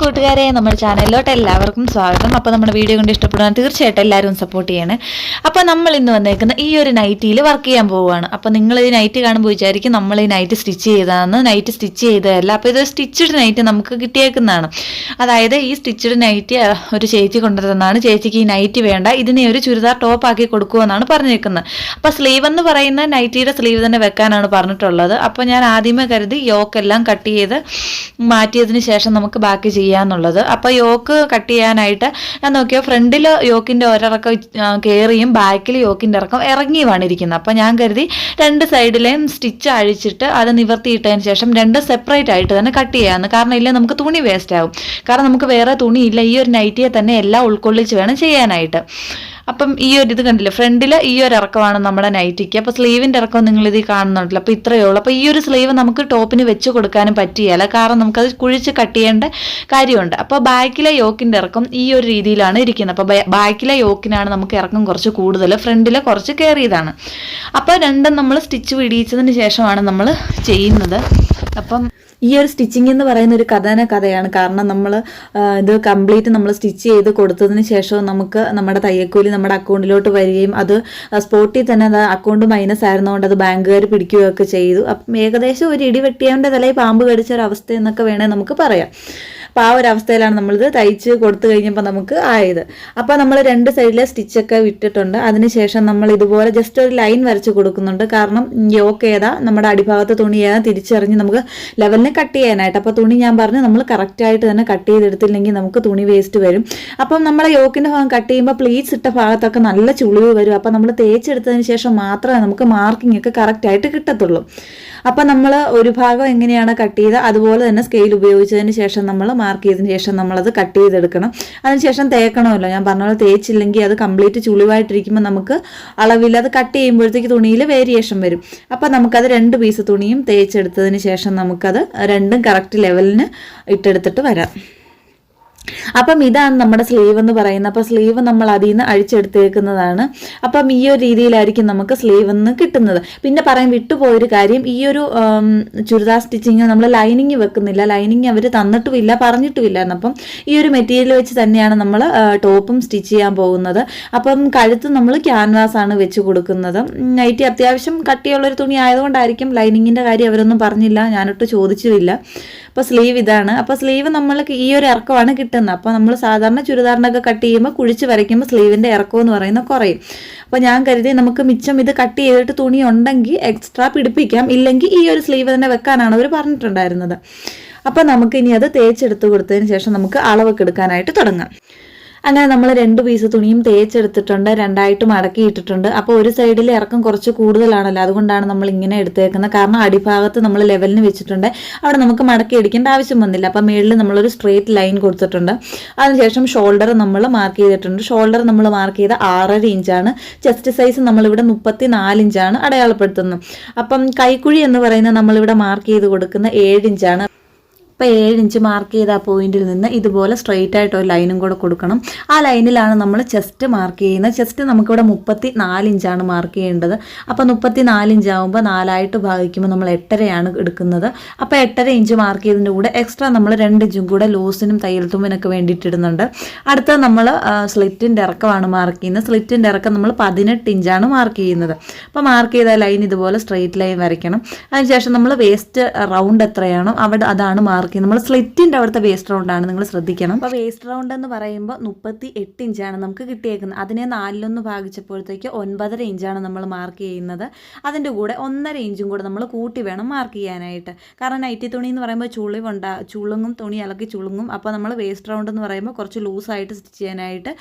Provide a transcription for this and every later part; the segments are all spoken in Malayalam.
കൂട്ടുകാരെ നമ്മുടെ ചാനലിലോട്ട് എല്ലാവർക്കും സ്വാഗതം. അപ്പോൾ നമ്മുടെ വീഡിയോ കൊണ്ട് ഇഷ്ടപ്പെടുവാൻ തീർച്ചയായിട്ടും എല്ലാവരും സപ്പോർട്ട് ചെയ്യണേ. അപ്പോൾ നമ്മൾ ഇന്ന് വന്നേക്കുന്ന ഈ ഒരു നൈറ്റിയിൽ വർക്ക് ചെയ്യാൻ പോവുകയാണ്. അപ്പോൾ നിങ്ങൾ ഈ നൈറ്റ് കാണുമ്പോൾ വിചാരിക്കും നമ്മൾ ഈ നൈറ്റ് സ്റ്റിച്ച് ചെയ്തതാണ് നൈറ്റ് സ്റ്റിച്ച് ചെയ്തതല്ല. അപ്പോൾ ഇത് സ്റ്റിച്ചഡ് നൈറ്റ് നമുക്ക് കിട്ടിയേക്കുന്നതാണ്. അതായത് ഈ സ്റ്റിച്ചഡ് നൈറ്റ് ഒരു ചേച്ചി കൊണ്ടുതന്നാണ്. ചേച്ചിക്ക് ഈ നൈറ്റ് വേണ്ട. ഇതിനെ ഒരു ചുരിദാർ ടോപ്പ് ആക്കി കൊടുക്കുമെന്നാണ് പറഞ്ഞേക്കുന്നത്. അപ്പോൾ സ്ലീവ് എന്ന് പറയുന്ന നൈറ്റിയുടെ സ്ലീവ് തന്നെ വെക്കാനാണ് പറഞ്ഞിട്ടുള്ളത്. അപ്പോൾ ഞാൻ ആദ്യമേ കരുതി യോക്കെല്ലാം കട്ട് ചെയ്ത് മാറ്റിയതിന് ശേഷം നമുക്ക് ബാക്കി ചെയ്യാന്നുള്ളത്. അപ്പോൾ യോക്ക് കട്ട് ചെയ്യാനായിട്ട് ഞാൻ നോക്കിയോ ഫ്രണ്ടിൽ യോക്കിന്റെ ഒരിറക്കം കയറിയും ബാക്കിൽ യോക്കിന്റെ ഇറക്കം ഇറങ്ങിയുമാണ് ഇരിക്കുന്നത്. അപ്പോൾ ഞാൻ കരുതി രണ്ട് സൈഡിലെയും സ്റ്റിച്ച് അഴിച്ചിട്ട് അത് നിവർത്തിയിട്ടതിന് ശേഷം രണ്ട് സെപ്പറേറ്റ് ആയിട്ട് തന്നെ കട്ട് ചെയ്യാമെന്ന് കാരണം ഇല്ല നമുക്ക് തുണി വേസ്റ്റ് ആവും. കാരണം നമുക്ക് വേറെ തുണിയില്ല ഈ ഒരു നൈറ്റിയെ തന്നെ എല്ലാം ഉൾക്കൊള്ളിച്ച് വേണം ചെയ്യാനായിട്ട്. അപ്പം ഈ ഒരു ഇത് കണ്ടില്ലേ? ഫ്രണ്ടിൽ ഈ ഒരു ഇറക്കമാണ് നമ്മുടെ നൈറ്റിക്ക്. അപ്പോൾ സ്ലീവിന്റെ ഇറക്കം നിങ്ങൾ ഇതിൽ കാണുന്നുണ്ടല്ലോ. അപ്പോൾ ഇത്രയേ ഉള്ളൂ. അപ്പോൾ ഈ ഒരു സ്ലീവ് നമുക്ക് ടോപ്പിന് വെച്ച് കൊടുക്കാനും പറ്റിയല്ല കാരണം നമുക്കത് കുഴിച്ച് കട്ട് ചെയ്യേണ്ട കാര്യമുണ്ട്. അപ്പോൾ ബാക്കിലെ യോക്കിന്റെ ഇറക്കം ഈ ഒരു രീതിയിലാണ് ഇരിക്കുന്നത്. അപ്പോൾ ബാക്കിലെ യോക്കിനാണ് നമുക്ക് ഇറക്കം കുറച്ച് കൂടുതൽ. ഫ്രണ്ടിൽ കുറച്ച് കയറിയതാണ്. അപ്പോൾ രണ്ടും നമ്മൾ സ്റ്റിച്ച് പിടിയിച്ചതിന് ശേഷമാണ് നമ്മൾ ചെയ്യുന്നത്. അപ്പം ഈ ഒരു സ്റ്റിച്ചിങ് എന്ന് പറയുന്ന ഒരു കഥന കഥയാണ്. കാരണം നമ്മൾ ഇത് കംപ്ലീറ്റ് നമ്മൾ സ്റ്റിച്ച് ചെയ്ത് കൊടുത്തതിന് ശേഷം നമുക്ക് നമ്മുടെ തയ്യക്കൂലി നമ്മുടെ അക്കൗണ്ടിലോട്ട് വരികയും അത് സ്പോട്ടിൽ തന്നെ അത് അക്കൗണ്ട് മൈനസ് ആയിരുന്നുകൊണ്ട് അത് ബാങ്കുകാർ പിടിക്കുകയൊക്കെ ചെയ്തു. അപ്പം ഏകദേശം ഒരു ഇടി തലയിൽ പാമ്പ് കടിച്ച ഒരു അവസ്ഥ എന്നൊക്കെ വേണേൽ നമുക്ക് പറയാം. അപ്പോൾ ആ ഒരു അവസ്ഥയിലാണ് നമ്മളിത് തയ്ച്ച് കൊടുത്തു കഴിഞ്ഞപ്പോൾ നമുക്ക് ആയത്. അപ്പോൾ നമ്മൾ രണ്ട് സൈഡിലെ സ്റ്റിച്ചൊക്കെ വിട്ടിട്ടുണ്ട്. അതിനുശേഷം നമ്മൾ ഇതുപോലെ ജസ്റ്റ് ഒരു ലൈൻ വരച്ച് കൊടുക്കുന്നുണ്ട്. കാരണം യോക്ക് ഏതാ? നമ്മുടെ അടിഭാഗത്ത് തുണി ഏതാ? തിരിച്ചറിഞ്ഞ് നമുക്ക് ലെവലിന് കട്ട് ചെയ്യാനായിട്ട്. അപ്പോൾ തുണി ഞാൻ പറഞ്ഞു നമ്മൾ കറക്റ്റായിട്ട് തന്നെ കട്ട് ചെയ്തെടുത്തില്ലെങ്കിൽ നമുക്ക് തുണി വേസ്റ്റ് വരും. അപ്പം നമ്മളെ യോക്കിന്റെ ഭാഗം കട്ട് ചെയ്യുമ്പോൾ പ്ലീറ്റ്സ് ഇട്ട ഭാഗത്തൊക്കെ നല്ല ചുളിവ് വരും. അപ്പോൾ നമ്മൾ തേച്ചെടുത്തതിന് ശേഷം മാത്രമേ നമുക്ക് മാർക്കിംഗ് ഒക്കെ കറക്റ്റായിട്ട് കിട്ടത്തുള്ളൂ. അപ്പം നമ്മൾ ഒരു ഭാഗം എങ്ങനെയാണ് കട്ട് ചെയ്ത് അതുപോലെ തന്നെ സ്കെയിൽ ഉപയോഗിച്ചതിന് ശേഷം നമ്മൾ മാർക്ക് ചെയ്തതിന് ശേഷം നമ്മളത് കട്ട് ചെയ്തെടുക്കണം. അതിനുശേഷം തേക്കണമല്ലോ. ഞാൻ പറഞ്ഞ പോലെ തേച്ചില്ലെങ്കിൽ അത് കംപ്ലീറ്റ് ചുളിവായിട്ടിരിക്കുമ്പോൾ നമുക്ക് അളവില്ല. അത് കട്ട് ചെയ്യുമ്പോഴത്തേക്ക് തുണിയിൽ വേരിയേഷൻ വരും. അപ്പം നമുക്കത് രണ്ട് പീസ് തുണിയും തേച്ചെടുത്തതിന് ശേഷം നമുക്കത് രണ്ടും കറക്റ്റ് ലെവലിന് ഇട്ടെടുത്തിട്ട് വരാം. അപ്പം ഇതാണ് നമ്മുടെ സ്ലീവ് എന്ന് പറയുന്നത്. അപ്പോൾ സ്ലീവ് നമ്മൾ അതിൽ നിന്ന് അഴിച്ചെടുത്തേക്കുന്നതാണ്. അപ്പം ഈ ഒരു രീതിയിലായിരിക്കും നമുക്ക് സ്ലീവ് എന്ന് കിട്ടുന്നത്. പിന്നെ പറയാൻ വിട്ടുപോയൊരു കാര്യം ഈ ഒരു ചുരിദാർ സ്റ്റിച്ചിങ് നമ്മൾ ലൈനിങ് വെക്കുന്നില്ല. ലൈനിങ് അവർ തന്നിട്ടുമില്ല പറഞ്ഞിട്ടുമില്ലായിരുന്നു അപ്പം ഈ ഒരു മെറ്റീരിയൽ വെച്ച് തന്നെയാണ് നമ്മൾ ടോപ്പും സ്റ്റിച്ച് ചെയ്യാൻ പോകുന്നത്. അപ്പം കഴുത്ത് നമ്മൾ ക്യാൻവാസ് ആണ് വെച്ച് കൊടുക്കുന്നത്. നൈറ്റി അത്യാവശ്യം കട്ടിയുള്ളൊരു തുണി ആയതുകൊണ്ടായിരിക്കും ലൈനിങ്ങിന്റെ കാര്യം അവരൊന്നും പറഞ്ഞില്ല ഞാനൊട്ട് ചോദിച്ചുമില്ല. അപ്പോൾ സ്ലീവ് ഇതാണ്. അപ്പോൾ സ്ലീവ് നമ്മൾക്ക് ഈ ഒരു ഇറക്കമാണ് കിട്ടുന്നത്. അപ്പോൾ നമ്മൾ സാധാരണ ചുരിദാറിനൊക്കെ കട്ട് ചെയ്യുമ്പോൾ കുഴിച്ച് വരയ്ക്കുമ്പോൾ സ്ലീവിന്റെ ഇറക്കം എന്ന് പറയുന്നത് കുറയും. അപ്പോൾ ഞാൻ കരുതി നമുക്ക് മിച്ചം ഇത് കട്ട് ചെയ്തിട്ട് തുണി ഉണ്ടെങ്കിൽ എക്സ്ട്രാ പിടിപ്പിക്കാം. ഇല്ലെങ്കിൽ ഈ ഒരു സ്ലീവ് തന്നെ വെക്കാനാണ് അവർ പറഞ്ഞിട്ടുണ്ടായിരുന്നത്. അപ്പോൾ നമുക്ക് ഇനി അത് തേച്ചെടുത്ത് കൊടുത്തതിന് ശേഷം നമുക്ക് അളവൊക്കെ എടുക്കാനായിട്ട് തുടങ്ങാം. അങ്ങനെ നമ്മൾ രണ്ട് പീസ് തുണിയും തേച്ചെടുത്തിട്ടുണ്ട് രണ്ടായിട്ട് മടക്കിയിട്ടിട്ടുണ്ട്. അപ്പോൾ ഒരു സൈഡിൽ ഇറക്കം കുറച്ച് കൂടുതലാണല്ലോ. അതുകൊണ്ടാണ് നമ്മൾ ഇങ്ങനെ എടുത്തേക്കുന്നത്. കാരണം അടിഭാഗത്ത് നമ്മൾ ലെവലിന് വെച്ചിട്ടുണ്ട്. അവിടെ നമുക്ക് മടക്കി അടിക്കേണ്ട ആവശ്യം വന്നില്ല. അപ്പോൾ മുകളിൽ നമ്മളൊരു സ്ട്രേറ്റ് ലൈൻ കൊടുത്തിട്ടുണ്ട്. അതിനുശേഷം ഷോൾഡർ നമ്മൾ മാർക്ക് ചെയ്തിട്ടുണ്ട്. ഷോൾഡർ നമ്മൾ മാർക്ക് ചെയ്ത ആറര ഇഞ്ചാണ് ചെസ്റ്റ് സൈസ് നമ്മളിവിടെ മുപ്പത്തി നാല് ഇഞ്ചാണ് അടയാളപ്പെടുത്തുന്നത്. അപ്പം കൈക്കുഴി എന്ന് പറയുന്നത് നമ്മളിവിടെ മാർക്ക് ചെയ്ത് കൊടുക്കുന്ന ഏഴ് ഇഞ്ചാണ് ഇപ്പോൾ ഏഴ് ഇഞ്ച് മാർക്ക് ചെയ്ത ആ പോയിന്റിൽ നിന്ന് ഇതുപോലെ സ്ട്രെയിറ്റ് ആയിട്ട് ഒരു ലൈനും കൂടെ കൊടുക്കണം. ആ ലൈനിലാണ് നമ്മൾ ചെസ്റ്റ് മാർക്ക് ചെയ്യുന്നത്. ചെസ്റ്റ് നമുക്കിവിടെ മുപ്പത്തി നാല് ഇഞ്ചാണ് മാർക്ക് ചെയ്യേണ്ടത്. അപ്പോൾ മുപ്പത്തി നാല് ഇഞ്ച് ആകുമ്പോൾ നാലായിട്ട് ഭാഗിക്കുമ്പോൾ നമ്മൾ എട്ടരയാണ് എടുക്കുന്നത്. അപ്പോൾ എട്ടര ഇഞ്ച് മാർക്ക് ചെയ്തതിന്റെ കൂടെ എക്സ്ട്രാ നമ്മൾ രണ്ട് ഇഞ്ചും കൂടെ ലൂസിനും തയ്യൽ തുമ്പിനൊക്കെ വേണ്ടിയിട്ട് ഇടുന്നുണ്ട്. അടുത്ത നമ്മൾ സ്ലിറ്റിന്റെ ഇറക്കമാണ് മാർക്ക് ചെയ്യുന്നത്. സ്ലിറ്റിന്റെ ഇറക്കം നമ്മൾ പതിനെട്ട് ഇഞ്ചാണ് മാർക്ക് ചെയ്യുന്നത്. അപ്പോൾ മാർക്ക് ചെയ്ത ലൈൻ ഇതുപോലെ സ്ട്രെയിറ്റ് ലൈൻ വരയ്ക്കണം. അതിനുശേഷം നമ്മൾ വേസ്റ്റ് റൗണ്ട് എത്രയാണോ അവിടെ അതാണ് മാർക്ക് ചെയ്യുന്നത് നമ്മൾ സ്ലിറ്റിന്റെ അവിടുത്തെ വേസ്റ്റ് റൗണ്ടാണ് നിങ്ങൾ ശ്രദ്ധിക്കണം. അപ്പോൾ വേസ്റ്റ് റൗണ്ട് എന്ന് പറയുമ്പോൾ മുപ്പത്തി എട്ട് ഇഞ്ചാണ് നമുക്ക് കിട്ടിയേക്കുന്നത്. അതിനെ നാലിലൊന്ന് ഭാഗിച്ചപ്പോഴത്തേക്ക് ഒൻപതര ഇഞ്ചാണ് നമ്മൾ മാർക്ക് ചെയ്യുന്നത്. അതിന്റെ കൂടെ ഒന്നര ഇഞ്ചും കൂടെ നമ്മൾ കൂട്ടി വേണം മാർക്ക് ചെയ്യാനായിട്ട്. കാരണം നൈറ്റി തുണി എന്ന് പറയുമ്പോൾ ചുളിവുണ്ടാ ചുളുങ്ങും തുണി ഇളക്കി ചുളുങ്ങും. അപ്പോൾ നമ്മൾ വേസ്റ്റ് റൗണ്ട് എന്ന് പറയുമ്പോൾ കുറച്ച് ലൂസായിട്ട് സ്റ്റിച്ച് ചെയ്യാനായിട്ട്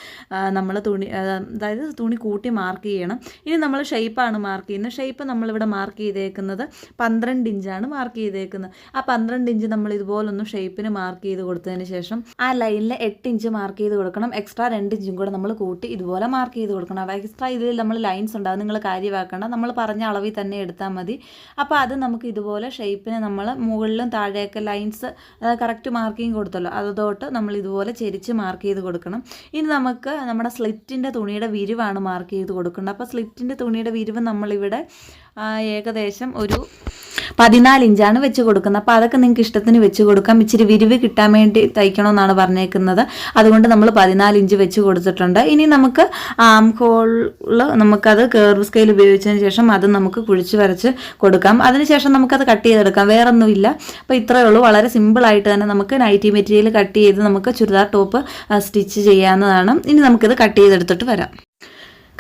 നമ്മൾ തുണി അതായത് തുണി കൂട്ടി മാർക്ക് ചെയ്യണം. ഇനി നമ്മൾ ഷേപ്പാണ് മാർക്ക് ചെയ്യുന്നത്. ഷേപ്പ് നമ്മളിവിടെ മാർക്ക് ചെയ്തേക്കുന്നത് പന്ത്രണ്ട് ഇഞ്ചാണ് മാർക്ക് ചെയ്തേക്കുന്നത്. ആ പന്ത്രണ്ട് ഇഞ്ച് നമ്മൾ ഇതുപോലെ ഇതുപോലൊന്ന് ഷേപ്പിന് മാർക്ക് ചെയ്ത് കൊടുത്തതിന് ശേഷം ആ ലൈനിൽ എട്ട് ഇഞ്ച് മാർക്ക് ചെയ്ത് കൊടുക്കണം. എക്സ്ട്രാ രണ്ട് ഇഞ്ചും കൂടെ നമ്മൾ കൂട്ടി ഇതുപോലെ മാർക്ക് ചെയ്ത് കൊടുക്കണം. എക്സ്ട്രാ ഇതിൽ നമ്മൾ ലൈൻസ് ഉണ്ടാകും നിങ്ങൾ കാര്യമാക്കേണ്ട. നമ്മൾ പറഞ്ഞ അളവിൽ തന്നെ എടുത്താൽ മതി. അപ്പോൾ അത് നമുക്ക് ഇതുപോലെ ഷേപ്പിന് നമ്മൾ മുകളിലും താഴെയൊക്കെ ലൈൻസ് കറക്റ്റ് മാർക്കിങ് കൊടുത്തല്ലോ. അതോട്ട് നമ്മൾ ഇതുപോലെ ചെരിച്ച് മാർക്ക് ചെയ്ത് കൊടുക്കണം. ഇനി നമുക്ക് നമ്മുടെ സ്ലിറ്റിന്റെ തുണിയുടെ വിരിവാണ് മാർക്ക് ചെയ്ത് കൊടുക്കേണ്ടത്. അപ്പോൾ സ്ലിറ്റിന്റെ തുണിയുടെ വിരിവ് നമ്മളിവിടെ ഏകദേശം ഒരു പതിനാല് ഇഞ്ചാണ് വെച്ച് കൊടുക്കുന്നത്. അപ്പോൾ അതൊക്കെ നിങ്ങൾക്ക് ഇഷ്ടത്തിന് വെച്ച് കൊടുക്കാം. ഇച്ചിരി വിരിവ് കിട്ടാൻ വേണ്ടി തയ്ക്കണമെന്നാണ് പറഞ്ഞേക്കുന്നത്. അതുകൊണ്ട് നമ്മൾ പതിനാല് ഇഞ്ച് വെച്ച് കൊടുത്തിട്ടുണ്ട്. ഇനി നമുക്ക് ആം ഹോളിൽ നമുക്കത് കേർവ് സ്കെയിൽ ഉപയോഗിച്ചതിന് ശേഷം അത് നമുക്ക് കുഴിച്ച് വരച്ച് കൊടുക്കാം. അതിനുശേഷം നമുക്കത് കട്ട് ചെയ്തെടുക്കാം. വേറൊന്നുമില്ല. അപ്പോൾ ഇത്രയേ ഉള്ളൂ. വളരെ സിമ്പിളായിട്ട് തന്നെ നമുക്ക് നൈറ്റി മെറ്റീരിയൽ കട്ട് ചെയ്ത് നമുക്ക് ചുരിദാർ ടോപ്പ് സ്റ്റിച്ച് ചെയ്യാവുന്നതാണ്. ഇനി നമുക്കിത് കട്ട് ചെയ്തെടുത്തിട്ട് വരാം.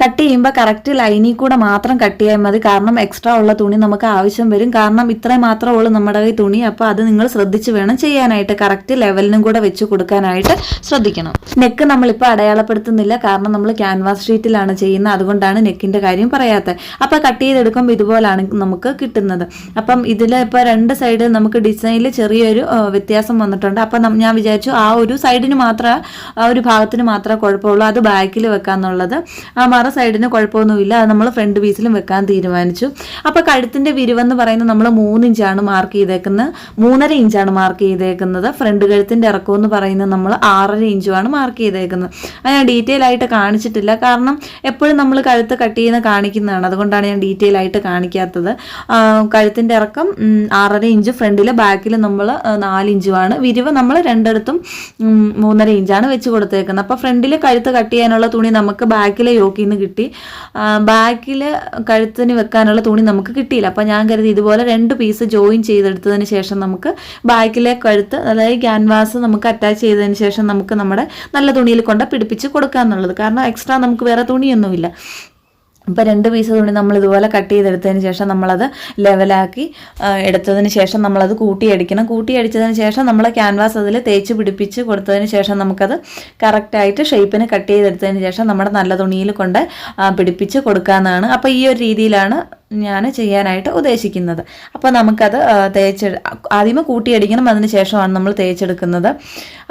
കട്ട് ചെയ്യുമ്പോൾ കറക്റ്റ് ലൈനിൽ കൂടെ മാത്രം കട്ട് ചെയ്യാൻ മതി. കാരണം എക്സ്ട്രാ ഉള്ള തുണി നമുക്ക് ആവശ്യം വരും. കാരണം ഇത്രയും മാത്രം ഉള്ളൂ നമ്മുടെ കൈ തുണി. അപ്പോൾ അത് നിങ്ങൾ ശ്രദ്ധിച്ച് വേണം ചെയ്യാനായിട്ട്. കറക്റ്റ് ലെവലിനും കൂടെ വെച്ച് കൊടുക്കാനായിട്ട് ശ്രദ്ധിക്കണം. നെക്ക് നമ്മളിപ്പോൾ അടയാളപ്പെടുത്തുന്നില്ല. കാരണം നമ്മൾ ക്യാൻവാസ് ഷീറ്റിലാണ് ചെയ്യുന്നത്. അതുകൊണ്ടാണ് നെക്കിന്റെ കാര്യം പറയാത്തത്. അപ്പോൾ കട്ട് ചെയ്തെടുക്കുമ്പോൾ ഇതുപോലാണ് നമുക്ക് കിട്ടുന്നത്. അപ്പം ഇതിൽ ഇപ്പോൾ രണ്ട് സൈഡ് നമുക്ക് ഡിസൈനിൽ ചെറിയൊരു വ്യത്യാസം വന്നിട്ടുണ്ട്. അപ്പം ഞാൻ വിചാരിച്ചു ആ ഒരു സൈഡിന് മാത്രമേ ആ ഒരു ഭാഗത്തിന് മാത്രമേ കുഴപ്പമുള്ളൂ. അത് ബാക്കിൽ വെക്കാന്നുള്ളത്. ആ മറ സൈഡിന് കുഴപ്പമൊന്നുമില്ല. അത് നമ്മൾ ഫ്രണ്ട് പീസിലും വെക്കാൻ തീരുമാനിച്ചു. അപ്പോൾ കഴുത്തിന്റെ വിരിവെന്ന് പറയുന്നത് നമ്മൾ മൂന്ന് ഇഞ്ചാണ് മാർക്ക് ചെയ്തേക്കുന്നത്. മൂന്നര ഇഞ്ചാണ് മാർക്ക് ചെയ്തേക്കുന്നത്. ഫ്രണ്ട് കഴുത്തിന്റെ ഇറക്കം എന്ന് പറയുന്നത് നമ്മൾ ആറര ഇഞ്ചുമാണ് മാർക്ക് ചെയ്തേക്കുന്നത്. അത് ഞാൻ ഡീറ്റെയിൽ ആയിട്ട് കാണിച്ചിട്ടില്ല. കാരണം എപ്പോഴും നമ്മൾ കഴുത്ത് കട്ട് ചെയ്യുന്ന കാണിക്കുന്നതാണ്. അതുകൊണ്ടാണ് ഞാൻ ഡീറ്റെയിൽ ആയിട്ട് കാണിക്കാത്തത്. കഴുത്തിന്റെ ഇറക്കം ആറര ഇഞ്ച് ഫ്രണ്ടിൽ ബാക്കിൽ നമ്മൾ നാല് ഇഞ്ചുമാണ് വിരിവ് നമ്മൾ രണ്ടിടത്തും മൂന്നര ഇഞ്ചാണ് വെച്ച് കൊടുത്തേക്കുന്നത്. അപ്പോൾ ഫ്രണ്ടിൽ കഴുത്ത് കട്ട് ചെയ്യാനുള്ള തുണി നമുക്ക് ബാക്കിലെ യോക്കിൽ നിന്ന് കിട്ടി. ബാക്കിൽ കഴുത്തിന് വെക്കാനുള്ള തുണി നമുക്ക് കിട്ടിയില്ല. അപ്പോൾ ഞാൻ കരുതി ഇതുപോലെ രണ്ട് പീസ് ജോയിൻ ചെയ്തെടുത്തതിന് ശേഷം നമുക്ക് ബാക്കിലെ കഴുത്ത് അതായത് ക്യാൻവാസ് നമുക്ക് അറ്റാച്ച് ചെയ്തതിന് ശേഷം നമുക്ക് നമ്മുടെ നല്ല തുണിയിൽ കൊണ്ട് പിടിപ്പിച്ച് കൊടുക്കാന്നുള്ളത്. കാരണം എക്സ്ട്രാ നമുക്ക് വേറെ തുണിയൊന്നുമില്ല. അപ്പോൾ രണ്ട് പീസ് തുണി നമ്മൾ ഇതുപോലെ കട്ട് ചെയ്തെടുത്തതിന് ശേഷം നമ്മളത് ലെവലാക്കി എടുത്തതിന് ശേഷം നമ്മളത് കൂട്ടിയടിക്കണം കൂട്ടിയടിച്ചതിന് ശേഷം നമ്മൾ ക്യാൻവാസ് അതിൽ തേച്ച് പിടിപ്പിച്ച് കൊടുത്തതിന് ശേഷം നമുക്കത് കറക്റ്റായിട്ട് ഷേപ്പിന് കട്ട് ചെയ്തെടുത്തതിന് ശേഷം നമ്മുടെ നല്ല തുണിയിൽ കൊണ്ട് പിടിപ്പിച്ച് കൊടുക്കാമെന്നാണ് അപ്പോൾ ഈ ഒരു രീതിയിലാണ് ഞാൻ ചെയ്യാനായിട്ട് ഉദ്ദേശിക്കുന്നത്. അപ്പോൾ നമുക്കത് തേച്ച് ആദ്യമേ കൂട്ടിയടിക്കണം അതിന് ശേഷമാണ് നമ്മൾ തേച്ചെടുക്കുന്നത്.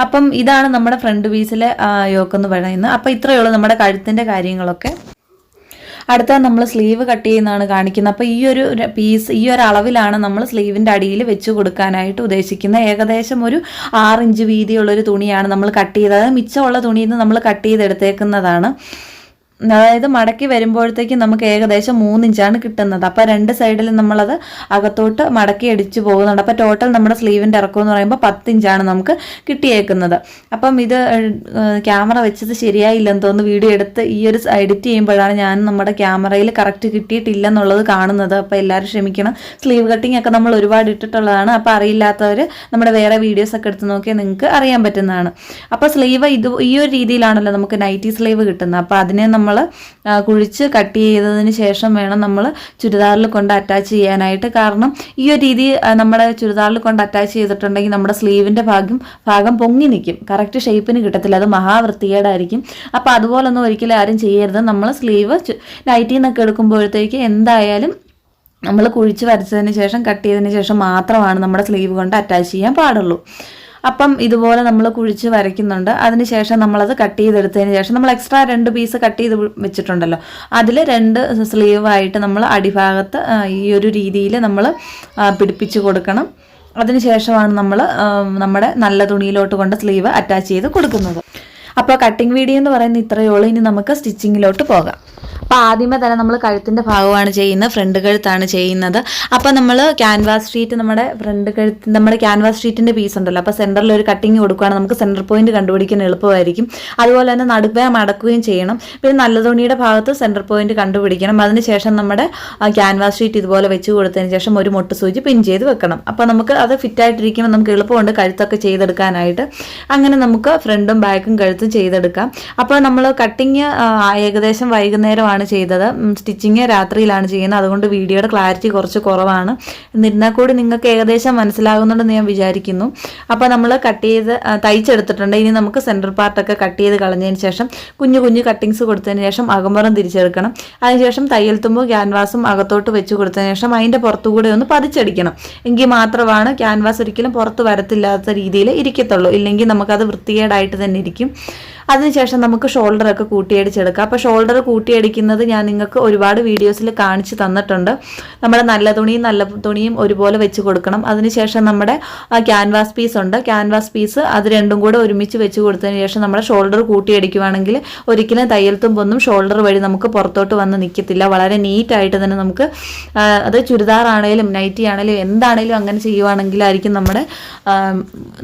അപ്പം ഇതാണ് നമ്മുടെ ഫ്രണ്ട് പീസിലെ യോക്കെന്ന് പറയുന്നത്. അപ്പോൾ ഇത്രയേ ഉള്ളൂ നമ്മുടെ കഴുത്തിന്റെ കാര്യങ്ങളൊക്കെ. അടുത്ത നമ്മൾ സ്ലീവ് കട്ട് ചെയ്യുന്നതാണ് കാണിക്കുന്നത്. അപ്പോൾ ഈ ഒരു പീസ് ഈ ഒരു അളവിലാണ് നമ്മൾ സ്ലീവിന്റെ അടിയിൽ വെച്ച് കൊടുക്കാനായിട്ട് ഉദ്ദേശിക്കുന്നത്. ഏകദേശം ഒരു ആറ് ഇഞ്ച് വീതിയുള്ളൊരു തുണിയാണ് നമ്മൾ കട്ട് ചെയ്തത്. മിച്ചമുള്ള തുണിയിൽ നിന്ന് നമ്മൾ കട്ട് ചെയ്തെടുത്തേക്കുന്നതാണ്. അതായത് മടക്കി വരുമ്പോഴത്തേക്കും നമുക്ക് ഏകദേശം മൂന്നിഞ്ചാണ് കിട്ടുന്നത്. അപ്പോൾ രണ്ട് സൈഡിൽ നമ്മളത് അകത്തോട്ട് മടക്കി അടിച്ച് പോകുന്നുണ്ട്. അപ്പോൾ ടോട്ടൽ നമ്മുടെ സ്ലീവിന്റെ ഇറക്കം എന്ന് പറയുമ്പോൾ പത്തിഞ്ചാണ് നമുക്ക് കിട്ടിയേക്കുന്നത്. അപ്പം ഇത് ക്യാമറ വെച്ചത് ശരിയായില്ലെന്ന് തോന്നുന്നു. വീഡിയോ എടുത്ത് ഈ ഒരു എഡിറ്റ് ചെയ്യുമ്പോഴാണ് ഞാൻ നമ്മുടെ ക്യാമറയിൽ കറക്റ്റ് കിട്ടിയിട്ടില്ല എന്നുള്ളത് കാണുന്നത്. അപ്പോൾ എല്ലാവരും ക്ഷമിക്കണം. സ്ലീവ് കട്ടിംഗ് ഒക്കെ നമ്മൾ ഒരുപാട് ഇട്ടിട്ടുള്ളതാണ്. അപ്പോൾ അറിയില്ലാത്തവർ നമ്മുടെ വേറെ വീഡിയോസ് ഒക്കെ എടുത്ത് നോക്കിയാൽ നിങ്ങൾക്ക് അറിയാൻ പറ്റുന്നതാണ്. അപ്പോൾ സ്ലീവ് ഇത് ഈ ഒരു രീതിയിലാണല്ലോ നമുക്ക് നൈറ്റി സ്ലീവ് കിട്ടുന്നത്. അപ്പോൾ അതിനെ നമ്മൾ കുഴിച്ച് കട്ട് ചെയ്തതിന് ശേഷം വേണം നമ്മൾ ചുരിദാറിൽ കൊണ്ട് അറ്റാച്ച് ചെയ്യാനായിട്ട്. കാരണം ഈ ഒരു രീതി നമ്മുടെ ചുരിദാറിൽ കൊണ്ട് അറ്റാച്ച് ചെയ്തിട്ടുണ്ടെങ്കിൽ നമ്മുടെ സ്ലീവിന്റെ ഭാഗം ഭാഗം പൊങ്ങി നിൽക്കും. കറക്റ്റ് ഷേപ്പിന് കിട്ടത്തില്ല. അത് മഹാവൃത്തികേടായിരിക്കും. അപ്പോൾ അതുപോലൊന്നും ഒരിക്കലും ആരും ചെയ്യരുത്. നമ്മൾ സ്ലീവ് നൈറ്റിൽ നിന്നൊക്കെ എടുക്കുമ്പോഴത്തേക്ക് എന്തായാലും നമ്മൾ കുഴിച്ച് വരച്ചതിന് ശേഷം കട്ട് ചെയ്തതിന് ശേഷം മാത്രമാണ് നമ്മുടെ സ്ലീവ് കൊണ്ട് അറ്റാച്ച് ചെയ്യാൻ പാടുള്ളൂ. അപ്പം ഇതുപോലെ നമ്മൾ കുഴിച്ച് വരയ്ക്കുന്നുണ്ട്. അതിനുശേഷം നമ്മളത് കട്ട് ചെയ്തെടുത്തതിന് ശേഷം നമ്മൾ എക്സ്ട്രാ രണ്ട് പീസ് കട്ട് ചെയ്ത് വെച്ചിട്ടുണ്ടല്ലോ. അതിൽ രണ്ട് സ്ലീവായിട്ട് നമ്മൾ അടിഭാഗത്ത് ഈ ഒരു രീതിയിൽ നമ്മൾ പിടിപ്പിച്ച് കൊടുക്കണം. അതിനുശേഷമാണ് നമ്മൾ നമ്മുടെ നല്ല തുണിയിലോട്ട് കൊണ്ട് സ്ലീവ് അറ്റാച്ച് ചെയ്ത് കൊടുക്കുന്നത്. അപ്പോൾ കട്ടിംഗ് വീഡിയോ എന്ന് പറയുന്നത് ഇത്രയേ ഉള്ളൂ. ഇനി നമുക്ക് സ്റ്റിച്ചിങ്ങിലോട്ട് പോകാം. അപ്പോൾ ആദ്യമേ തന്നെ നമ്മൾ കഴുത്തിന്റെ ഭാഗമാണ് ചെയ്യുന്നത് ഫ്രണ്ട് കഴുത്താണ് ചെയ്യുന്നത്. അപ്പോൾ നമ്മൾ ക്യാൻവാസ് ഷീറ്റ് നമ്മുടെ ഫ്രണ്ട് കഴുത്ത് നമ്മുടെ ക്യാൻവാസ് ഷീറ്റിന്റെ പീസ് ഉണ്ടല്ലോ. അപ്പോൾ സെന്ററിൽ ഒരു കട്ടിങ് കൊടുക്കുകയാണ് നമുക്ക് സെന്റർ പോയിന്റ് കണ്ടുപിടിക്കാൻ എളുപ്പമായിരിക്കും. അതുപോലെ തന്നെ നടുവേ മടക്കുകയും ചെയ്യണം. പിന്നെ നല്ല തുണിയുടെ ഭാഗത്ത് സെന്റർ പോയിന്റ് കണ്ടുപിടിക്കണം. അതിനുശേഷം നമ്മുടെ ക്യാൻവാസ് ഷീറ്റ് ഇതുപോലെ വെച്ച് കൊടുത്തതിന് ശേഷം ഒരു മുട്ട സൂചി പിൻ ചെയ്ത് വെക്കണം. അപ്പോൾ നമുക്ക് അത് ഫിറ്റായിട്ടിരിക്കുമ്പോൾ നമുക്ക് എളുപ്പമുണ്ട് കഴുത്തൊക്കെ ചെയ്തെടുക്കാനായിട്ട്. അങ്ങനെ നമുക്ക് ഫ്രണ്ടും ബാക്കും കഴുത്തും ചെയ്തെടുക്കാം. അപ്പോൾ നമ്മൾ കട്ടിങ് ഏകദേശം വൈകുന്നേരമാണ് ചെയ്തത്. സ്റ്റിച്ചിങ് രാത്രിയിലാണ് ചെയ്യുന്നത്. അതുകൊണ്ട് വീഡിയോയുടെ ക്ലാരിറ്റി കുറച്ച് കുറവാണ്. എന്നിരുന്നാൽ കൂടി നിങ്ങൾക്ക് ഏകദേശം മനസ്സിലാകുന്നുണ്ടെന്ന് ഞാൻ വിചാരിക്കുന്നു. അപ്പോൾ നമ്മൾ കട്ട് ചെയ്ത് തയ്ച്ചെടുത്തിട്ടുണ്ട്. ഇനി നമുക്ക് സെന്റർ പാർട്ടൊക്കെ കട്ട് ചെയ്ത് കളഞ്ഞതിന് ശേഷം കുഞ്ഞു കുഞ്ഞു കട്ടിങ്സ് കൊടുത്തതിന് ശേഷം അകമ്പുറം തിരിച്ചെടുക്കണം. അതിനുശേഷം തയ്യൽ തുമ്പും ക്യാൻവാസും അകത്തോട്ട് വെച്ച് കൊടുത്തതിന് ശേഷം അതിന്റെ പുറത്തുകൂടെ ഒന്ന് പതിച്ചടിക്കണം. എങ്കിൽ മാത്രമാണ് ക്യാൻവാസ് ഒരിക്കലും പുറത്ത് വരത്തില്ലാത്ത രീതിയിൽ ഇരിക്കത്തുള്ളൂ. ഇല്ലെങ്കിൽ നമുക്കത് വൃത്തികേടായിട്ട് തന്നെ ഇരിക്കും. അതിനുശേഷം നമുക്ക് ഷോൾഡർ ഒക്കെ കൂട്ടിയടിച്ചെടുക്കാം. അപ്പോൾ ഷോൾഡർ കൂട്ടിയടിക്കുന്നത് ഞാൻ നിങ്ങൾക്ക് ഒരുപാട് വീഡിയോസിൽ കാണിച്ച് തന്നിട്ടുണ്ട്. നമ്മുടെ നല്ല തുണിയും നല്ല തുണിയും ഒരുപോലെ വെച്ച് കൊടുക്കണം. അതിനുശേഷം നമ്മുടെ ക്യാൻവാസ് പീസ് ഉണ്ട്. ക്യാൻവാസ് പീസ് അത് രണ്ടും കൂടെ ഒരുമിച്ച് വെച്ച് കൊടുത്തതിന് ശേഷം നമ്മുടെ ഷോൾഡർ കൂട്ടിയടിക്കുവാണെങ്കിൽ ഒരിക്കലും തയ്യൽ തുമ്പൊന്നും ഷോൾഡർ വഴി നമുക്ക് പുറത്തോട്ട് വന്ന് നിൽക്കത്തില്ല വളരെ നീറ്റായിട്ട് തന്നെ നമുക്ക് അത് ചുരിദാറാണേലും നൈറ്റി ആണേലും എന്താണേലും അങ്ങനെ ചെയ്യുവാണെങ്കിലായിരിക്കും നമ്മുടെ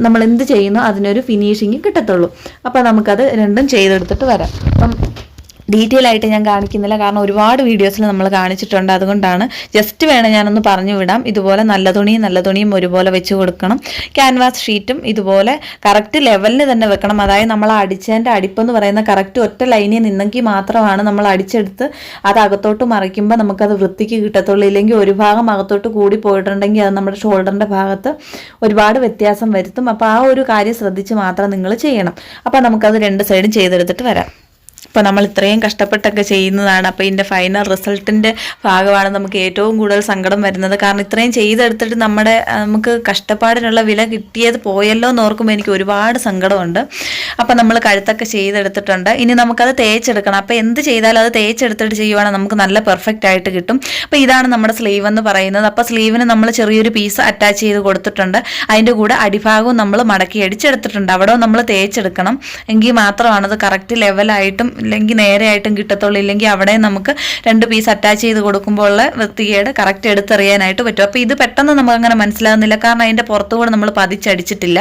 നമ്മൾ എന്ത് ചെയ്യുന്നു അതിനൊരു ഫിനിഷിങ് കിട്ടത്തുള്ളൂ. അപ്പോൾ നമുക്കത് രണ്ടും ചെയ്തെടുത്തിട്ട് വരാം. അപ്പം ഡീറ്റെയിൽ ആയിട്ട് ഞാൻ കാണിക്കുന്നില്ല. കാരണം ഒരുപാട് വീഡിയോസിൽ നമ്മൾ കാണിച്ചിട്ടുണ്ട്. അതുകൊണ്ടാണ് ജസ്റ്റ് വേണം ഞാനൊന്ന് പറഞ്ഞു വിടാം. ഇതുപോലെ നല്ല തുണിയും നല്ല തുണിയും ഒരുപോലെ വെച്ച് കൊടുക്കണം. ക്യാൻവാസ് ഷീറ്റും ഇതുപോലെ കറക്റ്റ് ലെവലിന് തന്നെ വെക്കണം. അതായത് നമ്മൾ അടിച്ചതിന്റെ അടിപ്പെന്ന് പറയുന്ന കറക്റ്റ് ഒറ്റ ലൈനിൽ നിന്നെങ്കിൽ മാത്രമാണ് നമ്മൾ അടിച്ചെടുത്ത് അത് അകത്തോട്ട് മറിക്കുമ്പോൾ നമുക്കത് വൃത്തിക്ക് കിട്ടത്തുള്ളൂ. ഇല്ലെങ്കിൽ ഒരു ഭാഗം അകത്തോട്ട് കൂടി പോയിട്ടുണ്ടെങ്കിൽ അത് നമ്മുടെ ഷോൾഡറിന്റെ ഭാഗത്ത് ഒരുപാട് വ്യത്യാസം വരുത്തും. അപ്പോൾ ആ ഒരു കാര്യം ശ്രദ്ധിച്ച് മാത്രം നിങ്ങൾ ചെയ്യണം. അപ്പോൾ നമുക്കത് രണ്ട് സൈഡും ചെയ്തെടുത്തിട്ട് വരാം. അപ്പോൾ നമ്മൾ ഇത്രയും കഷ്ടപ്പെട്ടൊക്കെ ചെയ്യുന്നതാണ്. അപ്പോൾ ഇതിന്റെ ഫൈനൽ റിസൾട്ടിന്റെ ഭാഗമാണ് നമുക്ക് ഏറ്റവും കൂടുതൽ സങ്കടം വരുന്നത്. കാരണം ഇത്രയും ചെയ്തെടുത്തിട്ട് നമ്മുടെ നമുക്ക് കഷ്ടപ്പാടിനുള്ള വില കിട്ടിയത് പോയല്ലോ എന്ന് ഓർക്കുമ്പോൾ എനിക്ക് ഒരുപാട് സങ്കടമുണ്ട്. അപ്പോൾ നമ്മൾ കഴുത്തൊക്കെ ചെയ്തെടുത്തിട്ടുണ്ട്. ഇനി നമുക്കത് തേച്ചെടുക്കണം. അപ്പോൾ എന്ത് ചെയ്താലും അത് തേച്ചെടുത്തിട്ട് ചെയ്യുവാണെങ്കിൽ നമുക്ക് നല്ല പെർഫെക്റ്റ് ആയിട്ട് കിട്ടും. അപ്പോൾ ഇതാണ് നമ്മുടെ സ്ലീവ് എന്ന് പറയുന്നത്. അപ്പോൾ സ്ലീവിന് നമ്മൾ ചെറിയൊരു പീസ് അറ്റാച്ച് ചെയ്ത് കൊടുത്തിട്ടുണ്ട്. അതിന്റെ കൂടെ അടിഭാഗവും നമ്മൾ മടക്കി അടിച്ചെടുത്തിട്ടുണ്ട്. അവിടെ നമ്മൾ തേച്ചെടുക്കണം. എങ്കിൽ മാത്രമാണ് അത് കറക്റ്റ് ലെവലായിട്ടും ഇല്ലെങ്കിൽ നേരെയായിട്ടും കിട്ടത്തുള്ളൂ. ഇല്ലെങ്കിൽ അവിടെ നമുക്ക് രണ്ട് പീസ് അറ്റാച്ച് ചെയ്ത് കൊടുക്കുമ്പോൾ ഉള്ള വൃത്തികേട് കറക്റ്റ് എടുത്തെറിയാനായിട്ട് പറ്റും. അപ്പോൾ ഇത് പെട്ടെന്ന് നമുക്ക് അങ്ങനെ മനസ്സിലാകുന്നില്ല. കാരണം അതിന്റെ പുറത്തുകൂടെ നമ്മൾ പതിച്ചടിച്ചിട്ടില്ല.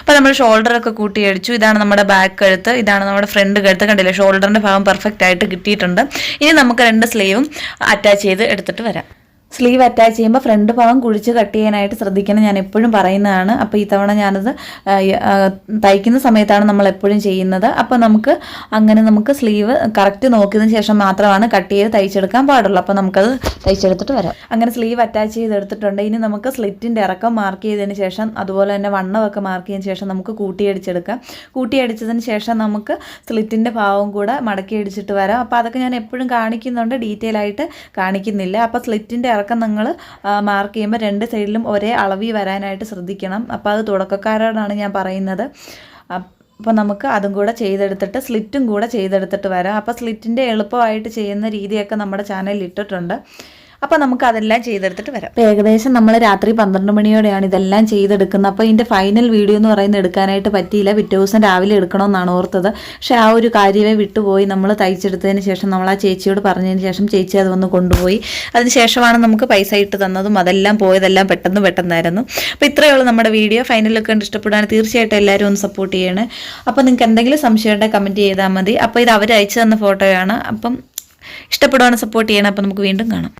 അപ്പോൾ നമ്മൾ ഷോൾഡറൊക്കെ കൂട്ടി അടിച്ചു. ഇതാണ് നമ്മുടെ ബാക്ക് കഴുത്ത്. ഇതാണ് നമ്മുടെ ഫ്രണ്ട് കഴുത്ത്. കണ്ടില്ലേ? ഷോൾഡറിന്റെ ഭാഗം പെർഫെക്റ്റ് ആയിട്ട് കിട്ടിയിട്ടുണ്ട്. ഇനി നമുക്ക് രണ്ട് സ്ലീവും അറ്റാച്ച് ചെയ്ത് എടുത്തിട്ട് വരാം. സ്ലീവ് അറ്റാച്ച് ചെയ്യുമ്പോൾ ഫ്രണ്ട് ഭാഗം കുഴിച്ച് കട്ട് ചെയ്യാനായിട്ട് ശ്രദ്ധിക്കണം ഞാൻ എപ്പോഴും പറയുന്നതാണ്. അപ്പോൾ ഈ തവണ ഞാനത് തയ്ക്കുന്ന സമയത്താണ് നമ്മൾ എപ്പോഴും ചെയ്യുന്നത്. അപ്പോൾ നമുക്ക് അങ്ങനെ നമുക്ക് സ്ലീവ് കറക്റ്റ് നോക്കിയതിന് ശേഷം മാത്രമാണ് കട്ട് ചെയ്ത് തയ്ച്ചെടുക്കാൻ പാടുള്ളൂ. അപ്പോൾ നമുക്കത് തയ്ച്ചെടുത്തിട്ട് വരാം. അങ്ങനെ സ്ലീവ് അറ്റാച്ച് ചെയ്തെടുത്തിട്ടുണ്ട് ഇനി നമുക്ക് സ്ലിറ്റിന്റെ ഇറക്കം മാർക്ക് ചെയ്തതിന് ശേഷം അതുപോലെ തന്നെ വണ്ണമൊക്കെ മാർക്ക് ചെയ്തതിന് ശേഷം നമുക്ക് കൂട്ടിയടിച്ചെടുക്കാം കൂട്ടിയടിച്ചതിന് ശേഷം നമുക്ക് സ്ലിറ്റിന്റെ ഭാവം കൂടെ മടക്കി അടിച്ചിട്ട് വരാം. അപ്പോൾ അതൊക്കെ ഞാൻ എപ്പോഴും കാണിക്കുന്നുണ്ട്. ഡീറ്റെയിൽ ആയിട്ട് കാണിക്കുന്നില്ല. അപ്പോൾ സ്ലിറ്റിന്റെ ഇറക്കം നിങ്ങൾ മാർക്ക് ചെയ്യുമ്പോൾ രണ്ട് സൈഡിലും ഒരേ അളവിൽ വരാനായിട്ട് ശ്രദ്ധിക്കണം. അപ്പോൾ അത് തുടക്കക്കാരോടാണ് ഞാൻ പറയുന്നത്. അപ്പോൾ നമുക്ക് അതും കൂടെ ചെയ്തെടുത്തിട്ട് സ്ലിറ്റും കൂടെ ചെയ്തെടുത്തിട്ട് വരാം. അപ്പോൾ സ്ലിറ്റിന്റെ എളുപ്പമായിട്ട് ചെയ്യുന്ന രീതിയൊക്കെ നമ്മുടെ ചാനലിൽ ഇട്ടിട്ടുണ്ട്. അപ്പോൾ നമുക്ക് അതെല്ലാം ചെയ്തെടുത്തിട്ട് വരാം. ഏകദേശം നമ്മൾ രാത്രി പന്ത്രണ്ട് മണിയോടെയാണ് ഇതെല്ലാം ചെയ്തെടുക്കുന്നത്. അപ്പോൾ ഇതിന്റെ ഫൈനൽ വീഡിയോ എന്ന് പറയുന്നത് എടുക്കാനായിട്ട് പറ്റിയില്ല. പിറ്റേ ദിവസം രാവിലെ എടുക്കണമെന്നാണ് ഓർത്തത്. പക്ഷേ ആ ഒരു കാര്യമേ വിട്ടുപോയി. നമ്മൾ തയ്ച്ചെടുത്തതിന് ശേഷം നമ്മൾ ആ ചേച്ചിയോട് പറഞ്ഞതിന് ശേഷം ചേച്ചി അത് വന്ന് കൊണ്ടുപോയി. അതിന് ശേഷമാണ് നമുക്ക് പൈസ ഇട്ട് തന്നതും അതെല്ലാം പോയതെല്ലാം പെട്ടെന്ന് പെട്ടെന്നായിരുന്നു. അപ്പോൾ ഇത്രയേ ഉള്ളൂ നമ്മുടെ വീഡിയോ. ഫൈനലൊക്കെ കണ്ട് ഇഷ്ടപ്പെടാൻ തീർച്ചയായിട്ടും എല്ലാവരും ഒന്ന് സപ്പോർട്ട് ചെയ്യണേ. അപ്പോൾ നിങ്ങൾക്ക് എന്തെങ്കിലും സംശയം ഉണ്ടെങ്കിൽ കമന്റ് ചെയ്താൽ മതി. അപ്പോൾ ഇത് അവർ അയച്ചു തന്ന ഫോട്ടോയാണ് അപ്പം ഇഷ്ടപ്പെടുവാണ് സപ്പോർട്ട് ചെയ്യണം. അപ്പോൾ നമുക്ക് വീണ്ടും കാണാം.